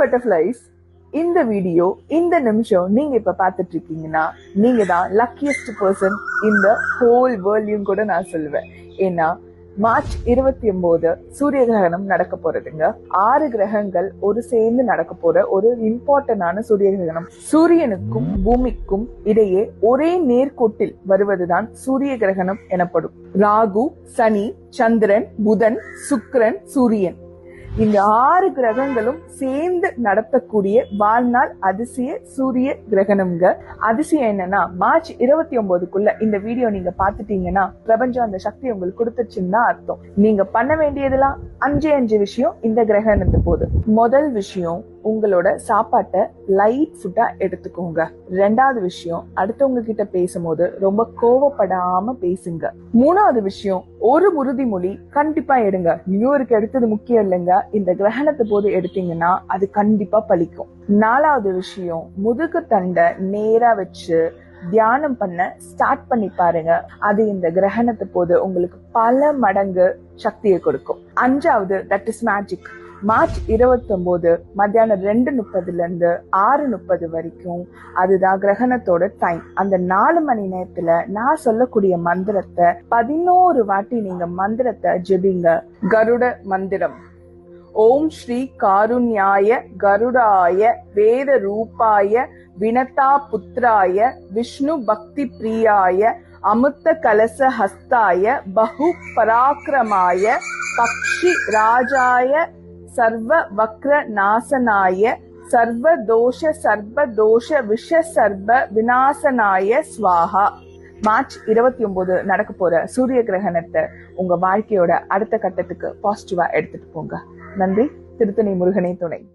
Butterflies இந்த video இந்த நிமிஷம் நீங்க இப்ப பார்த்துட்டு இருக்கீங்கன்னா நீங்க தான் லக்கியஸ்ட் பர்சன் இந்த ஹோல் வேர்ல்டையும் கூட நான் சொல்லுவேன். ஏன்னா மார்ச் இருபத்தி ஒன்பது சூரிய கிரகணம் நடக்க போறதுங்க. ஆறு கிரகங்கள் ஒரு சேர்ந்து நடக்க போற ஒரு இம்பார்ட்டன்டான சூரிய கிரகணம். சூரியனுக்கும் பூமிக்கும் இடையே ஒரே நேர்கோட்டில் வருவதுதான் சூரிய கிரகணம் எனப்படும். ராகு சனி சந்திரன் புதன் சுக்கிரன் சூரியன். இந்த ஆறு கிரகங்களும் சேர்ந்து நடத்தக்கூடிய வாழ்நாள் அதிசய சூரிய கிரகணம்ங்க. அதிசயம் என்னன்னா மார்ச் இருபத்தி ஒன்பதுக்குள்ள இந்த வீடியோ நீங்க பாத்துட்டீங்கன்னா பிரபஞ்சம் அந்த சக்தி உங்களுக்கு கொடுத்துச்சுன்னு தான் அர்த்தம். நீங்க பண்ண வேண்டியதெல்லாம் அஞ்சு அஞ்சு விஷயம் இந்த கிரகணத்து போது முதல் விஷயம் உங்களோட சாப்பாட்டை லைட் ஃபுட்டா எடுத்துக்கோங்க. ரெண்டாவது விஷயம் அடுத்தவங்க கிட்ட பேசும்போது ரொம்ப கோவப்படாம பேசுங்க. மூணாவது விஷயம் ஒரு உறுதிமொழி கண்டிப்பா எடுங்க. நியூ இயருக்கு எடுத்தது முக்கியம் இல்லைங்க. இந்த கிரகணத்து போது எடுத்தீங்கன்னா அது கண்டிப்பா பலிக்கும் நாலாவது விஷயம் முதுகு தண்டை நேரா வச்சு தியானம் பண்ண ஸ்டார்ட் பண்ணி பாருங்க. அது இந்த கிரகணத்து போது உங்களுக்கு பல மடங்கு சக்தியை கொடுக்கும். அஞ்சாவது தட் இஸ் மேஜிக் மார்ச் இருபத்தி ஒன்பது மத்தியானம் ரெண்டு முப்பதுல இருந்து ஆறு முப்பது வரைக்கும் அதுதான் கிரகணத்தோட டைம் அந்த நாலு மணி நேரத்துல நான் சொல்லக்கூடிய மந்திரத்தை பதினோரு வாட்டி நீங்க மந்திரத்தை ஜெபிங்க. கருட மந்திரம். ஓம் ஸ்ரீ காருண்யாய கருடாய வேத ரூபாய வினதா புத்திராய விஷ்ணு பக்தி பிரியாய அமுத்த கலச ஹஸ்தாய பகு பராக்கிரமாய பக்ஷி ராஜாய சர்வ வக்ர நாசனாய சர்வ தோஷ சர்வ தோஷ விஷ சர்வ விநாசனாய ஸ்வாஹா. மார்ச் இருபத்தி ஒன்பது நடக்க போற சூரிய கிரகணத்தை உங்க வாழ்க்கையோட அடுத்த கட்டத்துக்கு பாசிட்டிவா எடுத்துட்டு போங்க. நன்றி. திருத்தணி முருகனை துணை.